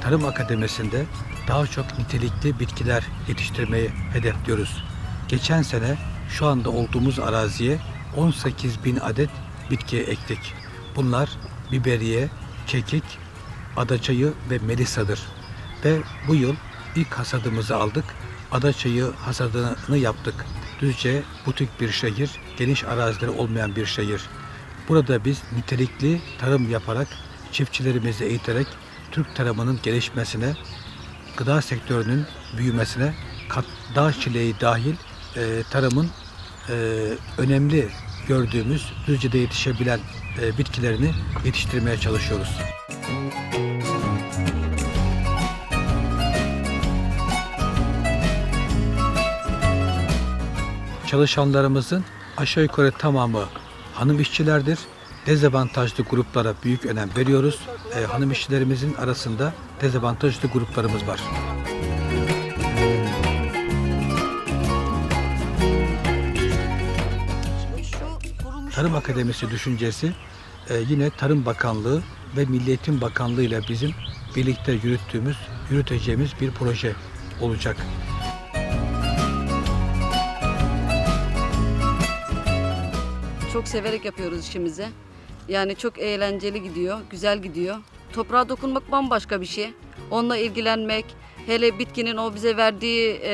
Tarım Akademisi'nde daha çok nitelikli bitkiler yetiştirmeyi hedefliyoruz. Geçen sene şu anda olduğumuz araziye 18 bin adet bitki ektik. Bunlar biberiye, kekik, adaçayı ve melisa'dır. Ve bu yıl ilk hasadımızı aldık. Adaçayı hasadını yaptık. Düzce butik bir şehir, geniş arazileri olmayan bir şehir. Burada biz nitelikli tarım yaparak, çiftçilerimizi eğiterek Türk tarımının gelişmesine, gıda sektörünün büyümesine, dağ çileği dahil e, tarımın e, önemli gördüğümüz Düzce'de yetişebilen e, bitkilerini yetiştirmeye çalışıyoruz. Çalışanlarımızın aşağı yukarı tamamı hanım işçilerdir. Dezavantajlı gruplara büyük önem veriyoruz. Ee, hanım işçilerimizin arasında dezavantajlı gruplarımız var. Tarım Akademisi düşüncesi e, yine Tarım Bakanlığı ve Milli Eğitim Bakanlığı ile bizim birlikte yürüttüğümüz, yürüteceğimiz bir proje olacak. Çok severek yapıyoruz işimizi. Yani çok eğlenceli gidiyor, güzel gidiyor. Toprağa dokunmak bambaşka bir şey. Onunla ilgilenmek, hele bitkinin o bize verdiği e,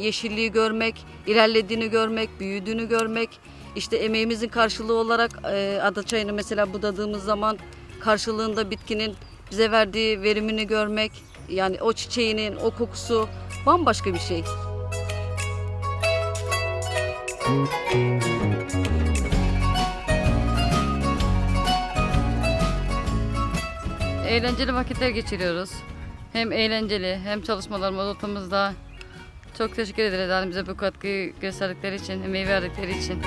yeşilliği görmek, ilerlediğini görmek, büyüdüğünü görmek. İşte emeğimizin karşılığı olarak e, ada çayını mesela budadığımız zaman karşılığında bitkinin bize verdiği verimini görmek, yani o çiçeğinin o kokusu bambaşka bir şey. Eğlenceli vakitler geçiriyoruz. Hem eğlenceli hem çalışmalarımız ortamızda. Çok teşekkür ederiz yani bize bu katkıyı gösterdikleri için, emeği verdikleri için.